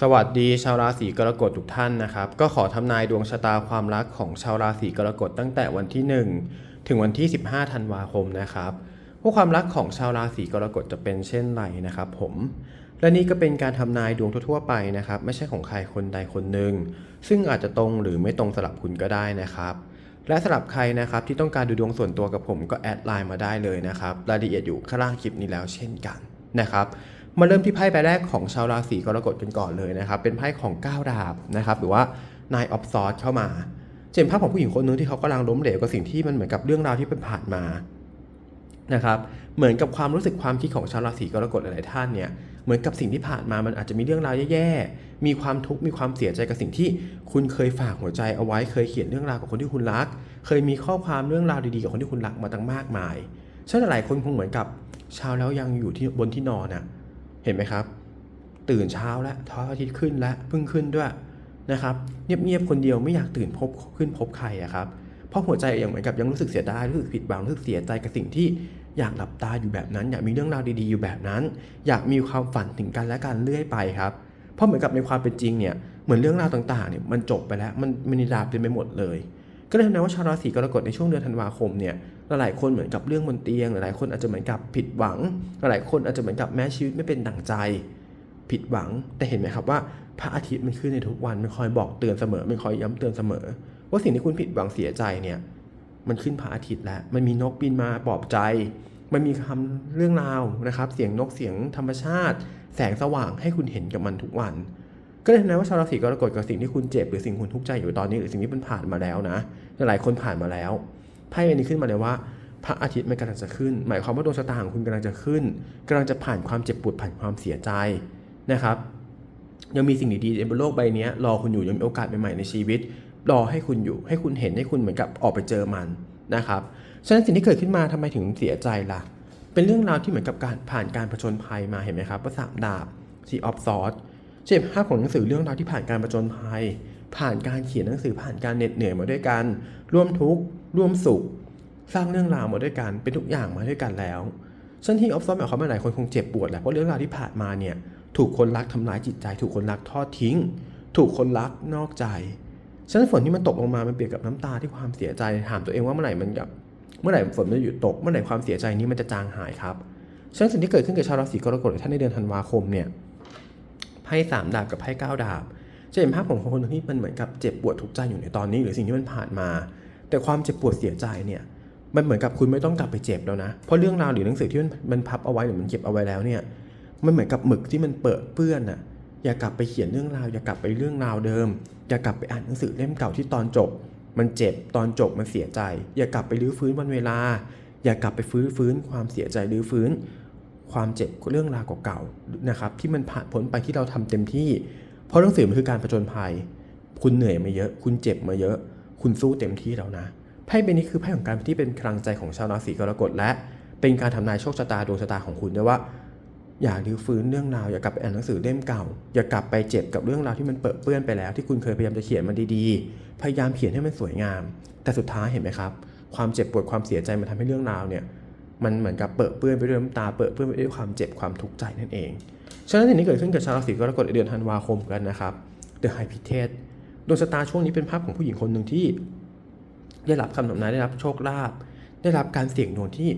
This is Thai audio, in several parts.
สวัสดีชาวราศีกรกฎทุกท่านนะครับ ก็ขอทำนายดวงชะตาความรักของชาวราศีกรกฎตั้งแต่วันที่ 1 ถึงวันที่ 15 ธันวาคมนะครับว่าความรักของชาวราศีกรกฎจะเป็นเช่นไรนะครับ ผม และนี่ก็เป็นการทำนายดวงทั่วๆไปนะครับ ไม่ใช่ของใครคนใดคนหนึ่งซึ่งอาจจะตรงหรือไม่ตรงสลับคุณก็ได้นะครับและสำหรับใครนะครับที่ต้องการดูดวงส่วนตัวกับผมก็แอดไลน์มาได้เลยนะครับรายละเอียดอยู่ข้างล่างคลิปนี้แล้วเช่นกันนะครับ มาเริ่มที่ไพ่ใบแรกของชาวราศีกรกฎกันก่อนเลยนะครับ เป็นไพ่ของก้าวดาบนะครับ หรือว่านายออฟซอร์เข้ามาจะเห็นภาพของผู้หญิงคนนึงที่เขากำลังล้มเหลวกับสิ่งที่มันเหมือนกับเรื่องราวที่เป็นผ่านมานะครับ เหมือนกับความรู้สึกความคิดของชาวราศีกรกฎหลายๆท่านเนี่ย เหมือนกับสิ่งที่ผ่านมามันอาจจะมีเรื่องราวแย่ๆ มีความทุกข์ มีความเสียใจกับสิ่งที่คุณเคยฝากหัวใจเอาไว้ เคยเขียนเรื่องราวกับคนที่คุณรัก เคยมีข้อความเรื่องราวดีๆกับคนที่คุณรักมาตั้งมากมายฉะนั้นหลายคนคงเหมือนกับเช้าแล้วยังอยู่ที่บนที่นอนน่ะ เห็นไหมครับ ตื่นเช้าแล้วท้ออาทิตย์ขึ้นแล้วเพิ่งขึ้นด้วยนะครับเงียบๆคนเดียวไม่อยากตื่นพบขึ้นพบใครอะครับเพราะหัวใจอยังเหมือนกับยังรู้สึกเสียดายรู้สึกผิดหวังรู้สึกเสียใจกับสิ่งที่อยากหลับตาอยู่แบบนั้น อยากมีเรื่องราวดีๆอยู่แบบนั้น อยากมีความฝันถึงกันและกันเรื่อยไปครับเพราะเหมือนกับในความเป็นจริงเนี่ยเหมือนเรื่องราวต่างๆเนี่ยมันจบไปแล้วมันมันนิราบเต็มไปหมดเลย ก็เลยทำให้ว่าชาวราศีกรกฎในช่วงเดือนธันวาคมเนี่ย หลายคนเหมือนกับเรื่องบนเตียง หลายคนอาจจะเหมือนกับผิดหวัง หลายคนอาจจะเหมือนกับแม้ชีวิตไม่เป็นดั่งใจ ผิดหวัง แต่เห็นไหมครับว่าพระอาทิตย์มันขึ้นในทุกวันมันคอยบอกเตือนเสมอมันคอยย้ำเตือนเสมอ ว่าสิ่งที่คุณผิดหวังเสียใจเนี่ยมันขึ้นพระอาทิตย์แล้ว มันมีนกบินมาปลอบใจ มันมีคำเรื่องราวนะครับ เสียงนกเสียงธรรมชาติ แสงสว่างให้คุณเห็นกับมันทุกวัน ก็เลยทำให้ว่าชาวราศีกรกฎกับสิ่งที่คุณเจ็บหรือสิ่งคุณทุกข์ใจอยู่ตอนนี้หรือสิ่งที่มันผ่านมาแล้วนะหลายคนผ่านมาแล้ว ไพ่ใบนี้ขึ้นมาเลยว่า พระอาทิตย์มันกำลังจะขึ้น หมายความว่าดวงชะตาของคุณกำลังจะขึ้นกำลังจะผ่านความเจ็บปวดผ่านความเสียใจนะครับยังมีสิ่งดีๆบนโลกใบนี้รอคุณอยู่ยังมีโอกาสใหม่ๆในชีวิต รอให้คุณอยู่ให้คุณเห็นให้คุณเหมือนกับออกไปเจอมันนะครับฉะนั้นสิ่งที่เกิดขึ้นมาทำไมถึงเสียใจล่ะ เป็นเรื่องราวที่เหมือนกับการผ่านการผจญภัยมาเห็นไหมครับว่าสามดาบสีออฟซอร์เช่นภาพของหนังสือเรื่องราวที่ผ่านการผจญภัย ผ่านการเขียนหนังสือผ่านการเหน็ดเหนื่อยมาด้วยกัน ร่วมทุกข์ร่วมสุข สร้างเรื่องราวมาด้วยกัน เป็นทุกอย่างมาด้วยกันแล้วฉันที่ออฟซอร์หมายความว่าหลายคนคงเจ็บปวดแหละเพราะเรื่องราวที่ผ่านมาเนี่ยถูกคนรักทำร้ายจิตใจ ถูกคนรักทอดทิ้ง ถูกคนรักนอกใจฉันฝนที่มันตกลงมา มันเปรียบกับน้ำตาที่ความเสียใจถามตัวเองว่าเมื่อไหร่มันแบบเมื่อไหร่ฝนมันจะหยุดตก เมื่อไหร่ความเสียใจนี้มันจะจางหายครับฉะนั้นสิ่งที่เกิดขึ้นกับชาวราศีกรกฎท่านในเดือนธันวาคมเนี่ยไพ่สามดาบกับไพ่เก้าดาบ จะเห็นภาพของคนที่มันเหมือนกับเจ็บปวดทุกข์ใจอยู่ในตอนนี้ หรือสิ่งที่มันผ่านมา แต่ความเจ็บปวดเสียใจเนี่ยมันเหมือนกับคุณไม่ต้องกลับไปเจ็บแล้วนะ เพราะเรื่องราวหรือหนังสือที่มันมันพับเอาไว้หรือมันเก็บเอาไว้แล้วเนี่ย มันเหมือนกับหมึกที่มันเปิดเปื้อนน่ะอย่ากลับไปเขียนเรื่องราว อย่ากลับไปเรื่องราวเดิม อย่ากลับไปอ่านหนังสือเล่มเก่าที่ตอนจบ มันเจ็บตอนจบมันเสียใจ อย่ากลับไปรื้อฟื้นวันเวลา อย่ากลับไปฟื้นฟื้นความเสียใจรื้อฟื้น ความเจ็บเรื่องราวเก่าๆนะครับ ที่มันผ่านพ้นไปที่เราทำเต็มที่ เพราะหนังสือมันคือการผจญภัย คุณเหนื่อยมาเยอะ คุณเจ็บมาเยอะ คุณสู้เต็มที่แล้วนะไพ่ใบนี้คือไพ่ของการที่เป็นพลังใจของชาวราศีกรกฎและ เป็นการทำนายโชคชะตาดวงชะตาของคุณด้วยว่า อย่าลื้อฟื้นเรื่องราวอย่ากลับไปอ่านหนังสือเล่มเก่า อย่ากลับไปเจ็บกับเรื่องราวที่มันเปิดเปื้อนไปแล้ว ที่คุณเคยพยายามจะเขียนมันดีๆ พยายามเขียนให้มันสวยงาม แต่สุดท้ายเห็นไหมครับ ความเจ็บปวดความเสียใจมันทำให้เรื่องราวเนี่ยมันเหมือนกับเปิดเปื้อนไปด้วยน้ำตาเปิดเปื้อนไปด้วยความเจ็บความทุกข์ใจนั่นเอง ฉะนั้นสิ่งที่เกิดขึ้นกับชาวราศีกรกฎในเดือนธันวาคมกันนะครับ The High p i t e ดวงชะตาช่วงนี้เป็นภาพของผู้หญิงคนหนึ่งที่ ได้รับคำทำนายได้รับโชคลาภได้รับการเสี่ยงดวงที่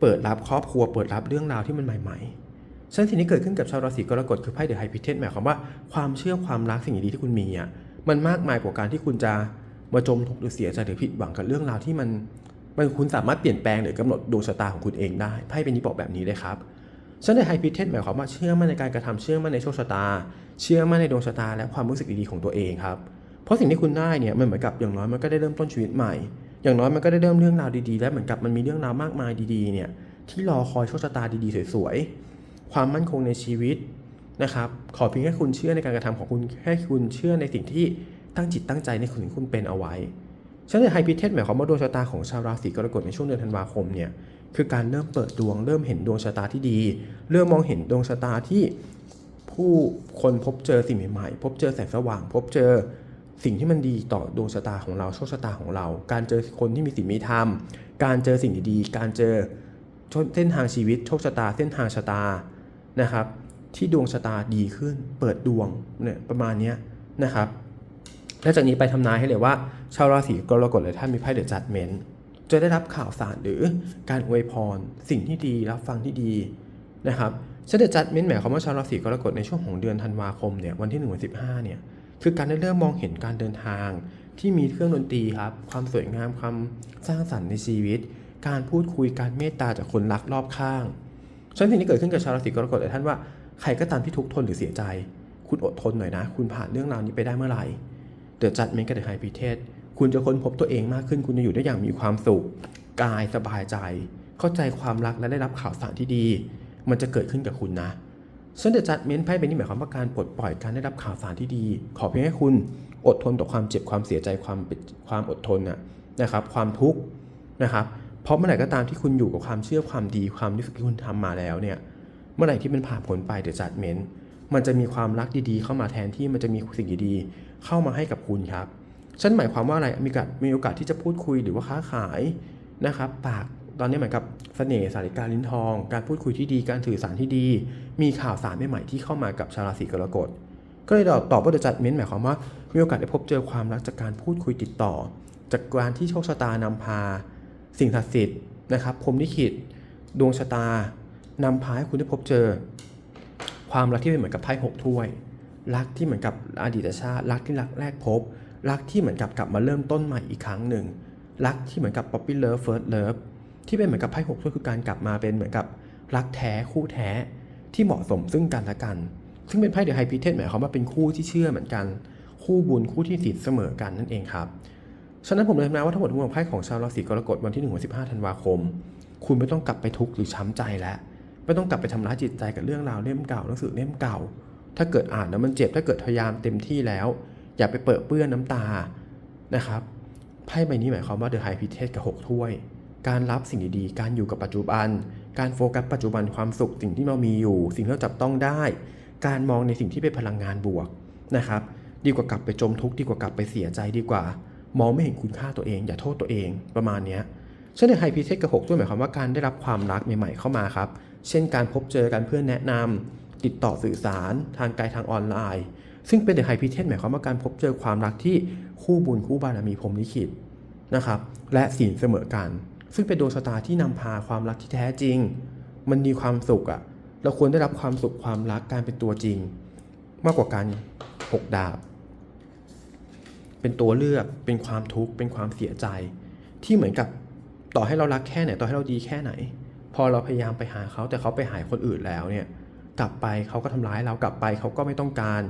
เปิดรับครอบครัวเปิดรับเรื่องราวที่มันใหม่ๆฉะนั้นสิ่งที่เกิดขึ้นกับชาวราศีกรกฎคือไพ่เดอะไฮพิเทสหมายความว่าความเชื่อความรักสิ่งดีๆที่คุณมีอะมันมากมายกว่าการที่คุณจะมาจมทุกข์หรือเสียใจหรือผิดหวังกับเรื่องราวที่มันมันคุณสามารถเปลี่ยนแปลงหรือกำหนดดวงชะตาของคุณเองได้ไพ่เป็นนี้บอกแบบนี้เลยครับ ฉะนั้ไฮพิเทสหมายความว่าเชื่อมั่นในการกระทำเชื่อมั่นในโชคชะตา เชื่อมั่นในดวงชะตา และความรู้สึกดีๆของตัวเองครับ เพราะสิ่งที่คุณได้เนี่ยมันเหมือนกับอย่างน้อยมันก็ได้เริ่มต้นชีวิตใหม่ อย่างน้อยมันก็ได้เริ่มเรื่องราวดีๆ และเหมือนกับมันมีเรื่องราวมากมายดีๆเนี่ยที่รอคอยโชคชะตาดีๆสวยๆความมั่นคงในชีวิตนะครับขอเพียงแค่คุณเชื่อในการกระทำของคุณแค่คุณเชื่อในสิ่งที่ตั้งจิตตั้งใจในสิ่งที่คุณเป็นเอาไว้ฉะนั้นไฮพิเทสหมายความว่าดวงชะตาของชาวราศีกรกฎในช่วงเดือนธันวาคมเนี่ย คือการเริ่มเปิดดวง เริ่มเห็นดวงชะตาที่ดี เริ่มมองเห็นดวงชะตาที่ผู้คนพบเจอสิ่งใหม่ๆ พบเจอแสงสว่าง พบเจอสิ่งที่มันดีต่อดวงชะตาของเราโชคชะตาของเรา การเจอคนที่มีสิ่งมีธรรม การเจอสิ่งดีๆ การเจอเส้นทางชีวิตโชคชะตา เส้นทางชะตานะครับ ที่ดวงชะตาดีขึ้น เปิดดวงเนี่ยประมาณนี้นะครับและจากนี้ไปทำนายให้เลยว่า ชาวราศีกรกฎหลยท่านมีไพ่เดอะจัดเมนต์ จะได้รับข่าวสารหรือการอวยพร สิ่งที่ดีรับฟังที่ดีนะครับเชเดอะจัดเมนหมายความว่าชาวราศีกรกฎในช่วงของเดือนธันวาคมเนี่ยวันที่1วัน15เนี่ยคือการได้เริ่มมองเห็นการเดินทาง ที่มีเครื่องดนตรีครับ ความสวยงามความสร้างสรรค์ในชีวิต การพูดคุยการเมตตาจากคนรักรอบข้างฉะนั้นสิ่งที่เกิดขึ้นกับชาวราศีกรกฎหลยท่านว่าใครก็ตามที่ทุกข์ทนหรือเสียใจ คุณอดทนหน่อยนะ คุณผ่านเรื่องราวนี้ไปได้เมื่อไหร่เดอะจัดเมนกับเดอะไฮพีเทส คุณจะค้นพบตัวเองมากขึ้น คุณจะอยู่ได้อย่างมีความสุข กายสบายใจ เข้าใจความรักและได้รับข่าวสารที่ดี มันจะเกิดขึ้นกับคุณนะซึ่งเดอะจัดเมนไพ่ใบนี้หมายความว่าการปลดปล่อยการได้รับข่าวสารที่ดี ขอเพียงให้คุณอดทนต่อความเจ็บความเสียใจความความอดทนน่ะนะครับ ความทุกข์นะครับเพราะเมื่อไหร่ก็ตามที่คุณอยู่กับความเชื่อความดีความที่คุณทำมาแล้วเนี่ยเมื่อไหร่ที่มันผ่านผลไปเดจัดเมนมันจะมีความรักดีๆ เข้ามาแทนที่มันจะมีสิ่งดีๆเข้ามาให้กับคุณครับ ฉันหมายความว่าอะไรมีโอกาสมีโอกาสที่จะพูดคุยหรือว่าค้าขายนะครับ ปากตอนนี้เหมือนกับเสน่ห์สาริการลิ้นทอง การพูดคุยที่ดีการสื่อสารที่ดี มีข่าวสารใหม่ๆที่เข้ามากับชาวราศีกรกฎก็เลยตอบว่าเดอะจัดเมนหมายความว่ามีโอกาสได้พบเจอความรักจากการพูดคุยติดต่อ จากการที่โชคชะตานำพา สิ่งศักดิ์สิทธิ์นะครับพรหมลิขิตดวงชะตานำพาให้คุณได้พบเจอ ความรักที่เป็นเหมือนกับไพ่หกถ้วย รักที่เหมือนกับอดีตชาติรักที่รักแรกพบ รักที่เหมือนกับกลับมาเริ่มต้นใหม่อีกครั้งหนึ่ง รักที่เหมือนกับป๊อปปี้เลิฟเฟิร์สเลิฟที่เป็นเหมือนกับไพ่หกถ้วยคือการกลับมาเป็นเหมือนกับรักแท้คู่แท้ที่เหมาะสมซึ่งกันและกัน ซึ่งเป็นไพ่เดอะไฮพีเทสหมายความว่าเป็นคู่ที่เชื่อเหมือนกัน คู่บุญคู่ที่สิทธิ์เสมอกันนั่นเองครับฉะนั้นผมเลยทำนายว่าทั้งหมดทั้งมวลไพ่ของชาวราศีกรกฎวันที่1ถึง15ธันวาคม คุณไม่ต้องกลับไปทุกข์หรือช้ำใจแล้วไม่ต้องกลับไปทำร้ายจิตใจกับเรื่องราวเล่มเก่าหนังสือเล่มเก่า ถ้าเกิดอ่านแล้วมันเจ็บถ้าเกิดพยายามเต็มที่แล้ว อย่าไปเปิดเปื้อนน้ำตานะครับไพ่ใบนี้หมายความว่า The High p r i e s t กับ 6 ถ้วย การรับสิ่งดีๆ การอยู่กับปัจจุบัน การโฟกัสปัจจุบันความสุขสิ่งที่เรามีอยู่ สิ่งที่เราจับต้องได้ การมองในสิ่งที่เป็นพลังงานบวกนะครับ ดีกว่ากลับไปจมทุกข์ดีกว่ากลับไปเสียใจดีกว่า มองไม่เห็นคุณค่าตัวเอง อย่าโทษตัวเองประมาณนี้เช่นในไฮพีเทคกับ6ด้วยหมายความว่าการได้รับความรักใหม่ๆเข้ามาครับ เช่นการพบเจอกันเพื่อนแนะนำติดต่อสื่อสาร ทางไกลทางออนไลน์ ซึ่งเป็นเดอะไฮพีเทคหมายความว่าการพบเจอความรักที่คู่บุญคู่บารมีพรมลิขิตนะครับ และศีลเสมอกัน ซึ่งเป็นดวงชะตาที่นำพาความรักที่แท้จริง มันมีความสุขอะเราควรได้รับความสุขความรักการเป็นตัวจริง มากกว่าการหกดาบ เป็นตัวเลือกเป็นความทุกข์เป็นความเสียใจ ที่เหมือนกับต่อให้เรารักแค่ไหนต่อให้เราดีแค่ไหน พอเราพยายามไปหาเขาแต่เขาไปหายคนอื่นแล้วเนี่ย กลับไปเขาก็ทำร้ายเรากลับไปเขาก็ไม่ต้องการ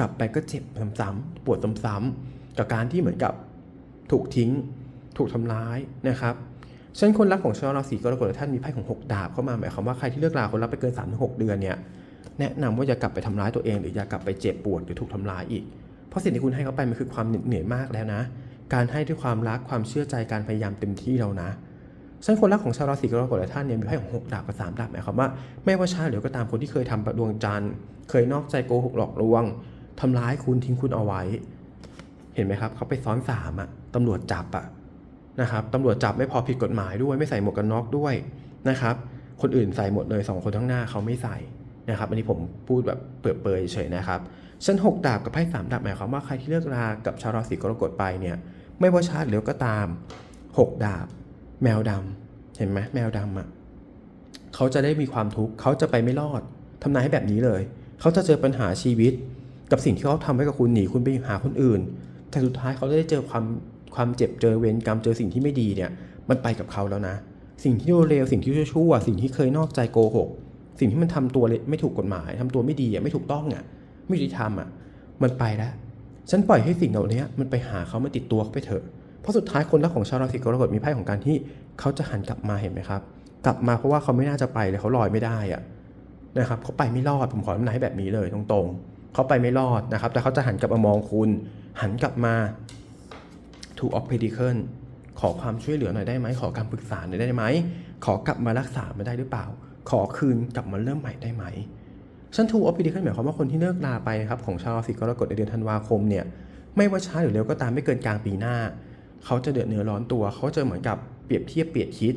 กลับไปก็เจ็บซ้ำๆปวดซ้ำๆกับการที่เหมือนกับถูกทิ้ง ถูกทำร้ายนะครับฉะนันคนรักของชาวราศีกรกฎท่านมีไพ่ของ 6 ดาบเข้ามาหมายความว่าใครที่เลิกลาคนรักไปเกิน3-6เดือนเนี่ยแนะนำว่าอย่ากลับไปทำร้ายตัวเอง หรืออย่ากลับไปเจ็บปวดหรือถูกทำร้ายอีก เพราะสิ่งที่คุณให้เขาไปมันคือความเหนื่อยมากแล้วนะ การให้ด้วยความรักความเชื่อใจการพยายามเต็มที่แล้วนะฉะนันคนรักของชาวราศีกรกฎหลายท่านเนี่ยมีไพ่ของหกดาบกับสามดาบหมายความว่าไม่ว่าชาหรือก็ตามคนที่เคยทำประดวงจันทร์เคยนอกใจโกหกหลอกลวง ทำร้ายคุณทิ้งคุณเอาไว้ เห็นไหมครับ เขาไปซ้อนสามอะตำรวจจับอะนะครับตำรวจจับไม่พอผิดกฎหมายด้วยไม่ใส่หมวกกันน็อกด้วยนะครับ คนอื่นใส่หมดเลยสองคนข้างหน้าเขาไม่ใส่นะครับ อันนี้ผมพูดแบบเปิดเปยเฉยนะครับชั้นหกดาบกับไพ่สามดาบหมายความว่าใครที่เลิกรากับชาวราศีกรกฎไปเนี่ย ไม่ว่าชาติหรือก็ตามหกดาบ แมวดำเห็นไหมแมวดำอะเขาจะได้มีความทุกข์เขาจะไปไม่รอดทำนายให้แบบนี้เลย เขาจะเจอปัญหาชีวิต กับสิ่งที่เขาทำให้กับคุณหนีคุณไปหาคนอื่น แต่สุดท้ายเขาได้เจอความความเจ็บเจอเวรกรรมเจอสิ่งที่ไม่ดีเนี่ยมันไปกับเขาแล้วนะ สิ่งที่เลวสิ่งที่ชั่วสิ่งที่เคยนอกใจโกหกสิ่งที่มันทำตัวไม่ถูกกฎหมายทำตัวไม่ดีอะไม่ถูกต้องอะไม่ยุติธรรมอะมันไปแล้วฉันปล่อยให้สิ่งเหล่านี้มันไปหาเขามาติดตัวเขาไปเถอะเพราะสุดท้ายคนรักของชาวราศีกรกฎมีไพ่ของการที่เขาจะหันกลับมาเห็นไหมครับกลับมาเพราะว่าเขาไม่น่าจะไปเลยเขาลอยไม่ได้อะนะครับเขาไปไม่รอดผมขอทำนายให้แบบนี้เลยตรงๆ เขาไปไม่รอดนะครับ แต่เขาจะหันกลับมามองคุณ หันกลับมา two of pentacle ขอความช่วยเหลือหน่อยได้ไหม ขอการปรึกษาหน่อยได้ไหม ขอกลับมารักษามาได้หรือเปล่า ขอคืนกลับมาเริ่มใหม่ได้ไหมชั้น two of pentacle หมายความว่าคนที่เลิกลาไปนะครับของชาวราศีกรกฎในเดือนธันวาคมเนี่ยไม่ว่าช้าหรือเร็วก็ตามไม่เกินกลางปีหน้า เขาจะเดือดเนื้อร้อนตัวเขาจะเหมือนกับเปรียบเทียบเปรียบคิด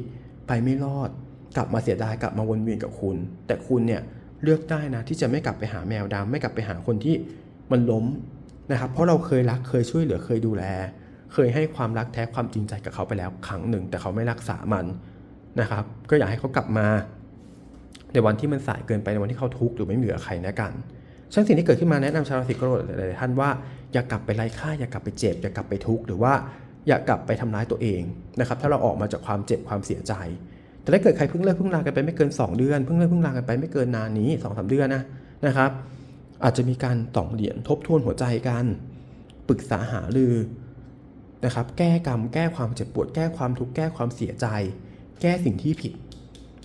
ไปไม่รอด กลับมาเสียดายกลับมาวนเวียนกับคุณ แต่คุณเนี่ย เลือกได้นะที่จะไม่กลับไปหาแมวดำไม่กลับไปหาคนที่มันล้มนะครับ เพราะเราเคยรักเคยช่วยเหลือเคยดูแล เคยให้ความรักแท้ความจริงใจกับเขาไปแล้วครั้งหนึ่ง แต่เขาไม่รักษามันนะครับ ก็อยากให้เขากลับมาในวันที่มันสายเกินไปในวันที่เขาทุกข์หรือไม่เหลือใครนะกันฉะนันสิ่งที่เกิดขึ้นมาแนะนำชาวราศีกรกฎหลายๆท่านว่าอย่ากลับไปไร้ค่าอย่ากลับไปเจ็บอย่ากลับไปทุกข์หรือว่าอย่ากลับไปทำร้ายตัวเองนะครับถ้าเราออกมาจากความเจ็บความเสียใจ แต่ถ้าเกิดใครเพิ่งเลิกเพิ่งลากันไปไม่เกิน 2 เดือน เพิ่งเลิกเพิ่งลากันไปไม่เกินนานนี้2อสเดือนนะนะครับ อาจจะมีการต่องเหรียญทบทวนหัวใจกันปรึกษาหารือนะครับ แก้กรรมแก้ความเจ็บปวดแก้ความทุกข์แก้ความเสียใจ แก้สิ่งที่ผิด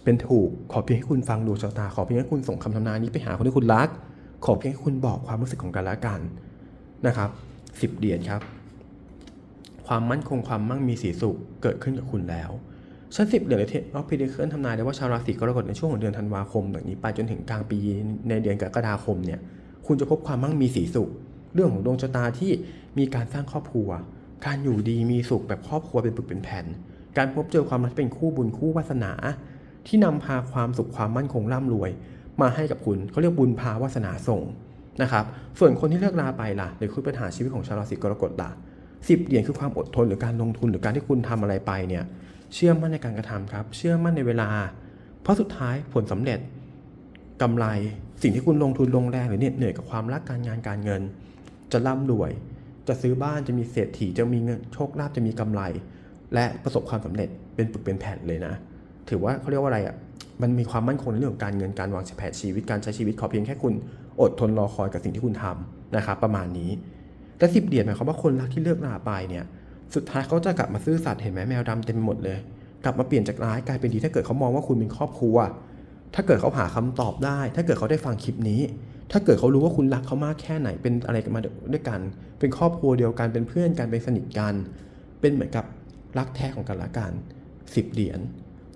เป็นถูกขอเพียงให้คุณฟังดวงชะตา ขอเพียงให้คุณส่งคำทำนายนี้ไปหาคนที่คุณรัก ขอเพียงให้คุณบอกความรู้สึกของกันและกันนะครับสิบเหรียญครับ ความมั่นคงความมั่งมีสีสุขเกิดขึ้นกับคุณแล้ว ชั้นสิบเหรียญเลยเทออฟพิเดเคิลทำนายได้ว่าชาวราศีกรกฎในช่วงของเดือนธันวาคมแบบนี้ไปจนถึงกลางปีในเดือนกรกฎาคมเนี่ยคุณจะพบความมั่งมีสีสุข เรื่องของดวงชะตาที่มีการสร้างครอบครัว การอยู่ดีมีสุขแบบครอบครัวเป็นปึกเป็นแผ่น การพบเจอความรักเป็นคู่บุญคู่วาสนา ที่นำพาความสุขความมั่นคงร่ำรวย มาให้กับคุณเขาเรียกบุญพาวาสนาส่งนะครับส่วนคนที่เลิกลาไปล่ะหรือคือปัญหาชีวิตของชาวราศีกรกฎล่ะสิบเหรียญคือความอดทนหรือการลงทุนหรือการที่คุณทำอะไรไปเนี่ย เชื่อมั่นในการกระทำครับ เชื่อมั่นในเวลา เพราะสุดท้ายผลสำเร็จกำไรสิ่งที่คุณลงทุนลงแรงหรือเหน็ดเหนื่อยกับความรักการงานการเงิน จะร่ำรวย จะซื้อบ้านจะมีเศรษฐีจะมีเงินโชคลาภจะมีกำไร และประสบความสำเร็จเป็นปึกเป็นแผ่นเลยนะ ถือว่าเขาเรียกว่าอะไรอะมันมีความมั่นคงในเรื่องของการเงินการวางแผนชีวิตการใช้ชีวิตขอเพียงแค่คุณอดทนรอคอยกับสิ่งที่คุณทำนะครับประมาณนี้แต่สิบเดียนหมายความว่าคนรักที่เลิกลาไปเนี่ย สุดท้ายเขาจะกลับมาซื่อสัตย์เห็นไหมแมวดำเต็มไปหมดเลย กลับมาเปลี่ยนจากร้ายกลายเป็นดี ถ้าเกิดเขามองว่าคุณเป็นครอบครัว ถ้าเกิดเขาหาคำตอบได้ ถ้าเกิดเขาได้ฟังคลิปนี้ ถ้าเกิดเขารู้ว่าคุณรักเขามากแค่ไหนเป็นอะไรกันมาด้วยกัน เป็นครอบครัวเดียวกันเป็นเพื่อนกันเป็นสนิทกัน เป็นเหมือนกับรักแท้ของกันและกันสิบเหรียญ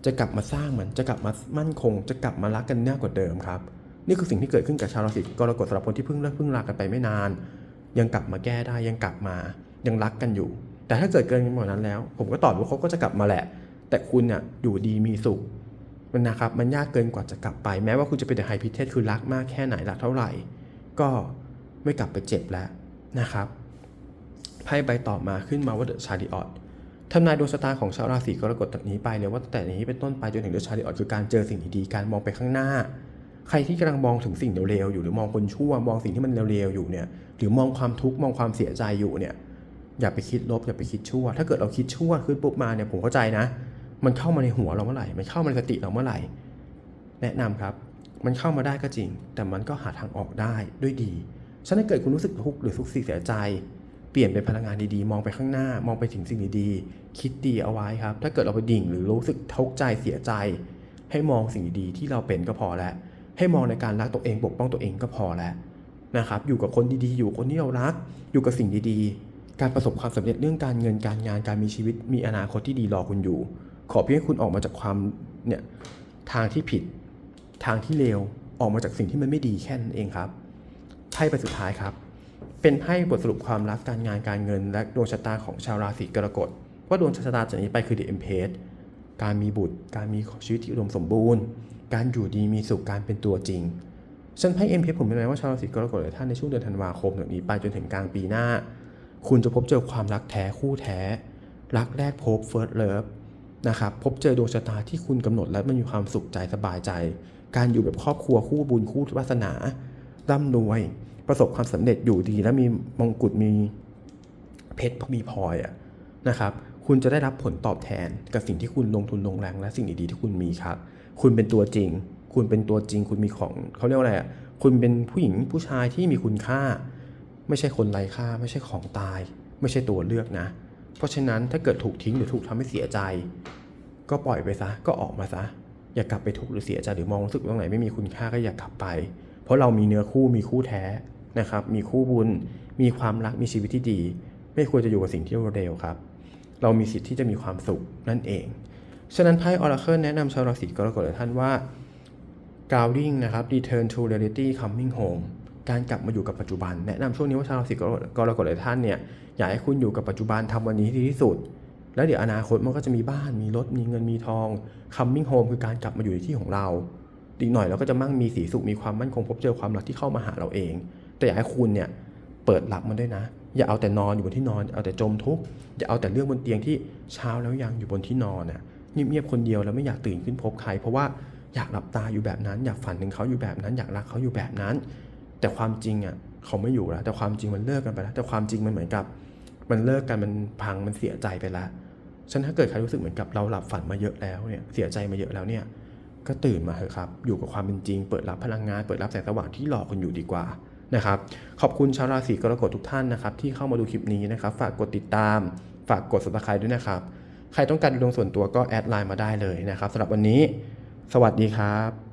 จะกลับมาสร้างมันจะกลับมามั่นคง จะกลับมารักกันแน่กว่าเดิมครับ นี่คือสิ่งที่เกิดขึ้นกับชาวราศีกรกฎสำหรับคนที่เพิ่งเลิกเพิ่งลากันไปไม่นาน ยังกลับมาแก้ได้ยังกลับมา ยังรักกันอยู่ แต่ถ้าเกิดเกินกว่านั้นแล้ว ผมก็ตอบว่าเขาก็จะกลับมาแหละ แต่คุณเนี่ยอยู่ดีมีสุขมันนะครับมันยากเกินกว่าจะกลับไป แม้ว่าคุณจะเป็นเดอะไฮพิเทสคือรักมากแค่ไหนรักเท่าไหร่ ก็ไม่กลับไปเจ็บแล้วนะครับไพ่ใบต่อมาขึ้นมาว่าเดอะชาริออตทำนายดวงชะตาของชาวราศีกรกฎจากนี้ไปเลยว่าตั้งแต่นี้เป็นต้นไปจนถึงเดอะชาริออตคือการเจอสิ่งดีๆการมองไปข้างหน้า ใครที่กำลังมองถึงสิ่งเร็วๆอยู่หรือมองคนชั่วมองสิ่งที่มันเร็วๆอยู่เนี่ยหรือมองความทุกข์มองความเสียใจอยู่เนี่ย อย่าไปคิดลบอย่าไปคิดชั่ว ถ้าเกิดเราคิดชั่วขึ้นปุ๊บมาเนี่ยผมเข้าใจนะ มันเข้ามาในหัวเราเมื่อไหร่ มันเข้ามาในสติเราเมื่อไหร่ แนะนำครับ มันเข้ามาได้ก็จริง แต่มันก็หาทางออกได้ด้วยดี ฉะนั้นเกิดคุณรู้สึกทุกข์หรือสุขเสียใจเปลี่ยนเป็นพลังงานดีๆ มองไปข้างหน้า มองไปถึงสิ่งดีๆ คิดดีเอาไว้ครับ ถ้าเกิดเราไปดิ่งหรือรู้สึกทุกข์ใจเสียใจ ให้มองสิ่งดีๆที่เราเป็นก็พอแล้ว ให้มองในการรักตัวเองปกป้องตัวเองก็พอแล้วนะครับ อยู่กับคนดีๆ อยู่คนที่เรารัก อยู่กับสิ่งดีๆ การประสบความสำเร็จเรื่องการเงินการงานการมีชีวิตมีอนาคตที่ดีรอคุณอยู่ ขอเพียงให้คุณออกมาจากความเนี่ยทางที่ผิด ทางที่เลวออกมาจากสิ่งที่มันไม่ดีแค่นั้นเองครับไพ่ใบสุดท้ายครับ เป็นไพ่บทสรุปความรักการงานการเงิน และดวงชะตาของชาวราศีกรกฎว่าดวงชะตาจากนี้ไปคือ The Empress การมีบุตร การมีชีวิตที่อุดมสมบูรณ์ การอยู่ดีมีสุขการเป็นตัวจริงฉันไพ่เอ็มเพผมเป็นไงว่าชาวราศีกรกฎหลายท่านในช่วงเดือนธันวาคมแบบนี้ไปจนถึงกลางปีหน้า คุณจะพบเจอความรักแท้คู่แท้ รักแรกพบ First Love นะครับพบเจอดวงชะตาที่คุณกำหนดและมันมีความสุขใจสบายใจ การอยู่แบบครอบครัวคู่บุญคู่วาสนาร่ำรวย ประสบความสำเร็จอยู่ดี และมีมงกุฎมีเพชรมีพลอยอะนะครับคุณจะได้รับผลตอบแทนกับสิ่งที่คุณลงทุนลงแรงและสิ่งดีๆที่คุณมีครับ คุณเป็นตัวจริง คุณเป็นตัวจริง คุณมีของเขาเรียกว่าอะไรอะคุณเป็นผู้หญิงผู้ชายที่มีคุณค่า ไม่ใช่คนไร้ค่า ไม่ใช่ของตาย ไม่ใช่ตัวเลือกนะ เพราะฉะนั้นถ้าเกิดถูกทิ้งหรือถูกทำให้เสียใจ ก็ปล่อยไปซะก็ออกมาซะ อย่ากลับไปทุกข์หรือเสียใจหรือมองรู้สึกตรงไหนไม่มีคุณค่าก็อย่ากลับไป เพราะเรามีเนื้อคู่มีคู่แท้นะครับ มีคู่บุญ มีความรักมีชีวิตที่ดี ไม่ควรจะอยู่กับสิ่งที่เร็วครับ เรามีสิทธิ์ที่จะมีความสุขนั่นเอง ฉะนั้นไพ่ออราเคิลแนะนำชาวราศีกรกฎหลยท่านว่า grounding นะครับ return to reality coming home การกลับมาอยู่กับปัจจุบัน แนะนำช่วงนี้ว่าชาวราศีกรกฎหลายท่านเนี่ยอยากให้คุณอยู่กับปัจจุบันทำวันนี้ให้ดีที่สุด แล้วเดี๋ยวอนาคตมันก็จะมีบ้านมีรถมีเงินมีทอง coming home คือการกลับมาอยู่ในที่ของเราอีกหน่อยเราก็จะมั่งมีสีสุขมีความมั่นคงพบเจอความรักที่เข้ามาหาเราเอง แต่อยากให้คุณเนี่ยเปิดรับมันด้วยนะ อย่าเอาแต่นอนอยู่บนที่นอน เอาแต่จมทุกข์อย่าเอาแต่เรื่องบนเตียงที่เช้าแล้วยังอยู่บนที่นอนน่ะเงียบๆคนเดียวแล้วไม่อยากตื่นขึ้นพบใคร เพราะว่าอยากหลับตาอยู่แบบนั้น อยากฝันถึงเขาอยู่แบบนั้น อยากรักเขาอยู่แบบนั้น แต่ความจริงอะเขาไม่อยู่แล้วแต่ความจริงมันเลิกกันไปแล้ว แต่ความจริงมันเหมือนกับ มันเลิกกันมันพังมันเสียใจไปแล้วฉะนันถ้าเกิดใครรู้สึกเหมือนกับเราหลับฝันมาเยอะแล้วเนี่ยเสียใจมาเยอะแล้วเนี่ยก็ตื่นมาเถอะครับ อยู่กับความเป็นจริง เปิดรับพลังงาน เปิดรับแสงสว่างที่รอคุณอยู่ดีกว่านะครับ ขอบคุณชาวราศีกรกฎทุกท่านนะครับ ที่เข้ามาดูคลิปนี้นะครับ ฝากกดติดตาม ฝากกด subscribe ด้วยนะครับ ใครต้องการดูดวงส่วนตัวก็แอดไลน์มาได้เลยนะครับสำหรับวันนี้ สวัสดีครับ